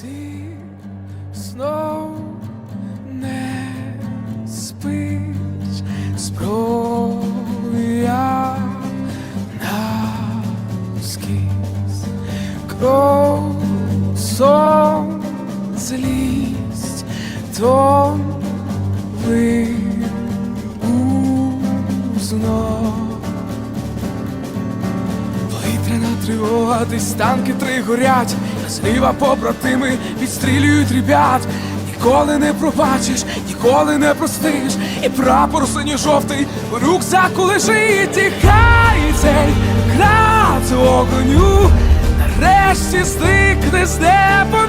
ти знов не спиш, зброя наскіз, кров, сон, злість, то ви узнав. Повітряна тривога, десь танки три горять, на зліва побратими відстрілюють ребят. Ніколи не пробачиш, ніколи не простиш, і прапор синьо-жовтий у рюкзаку лежить, і хай цей крат огоню нарешті зникне з неба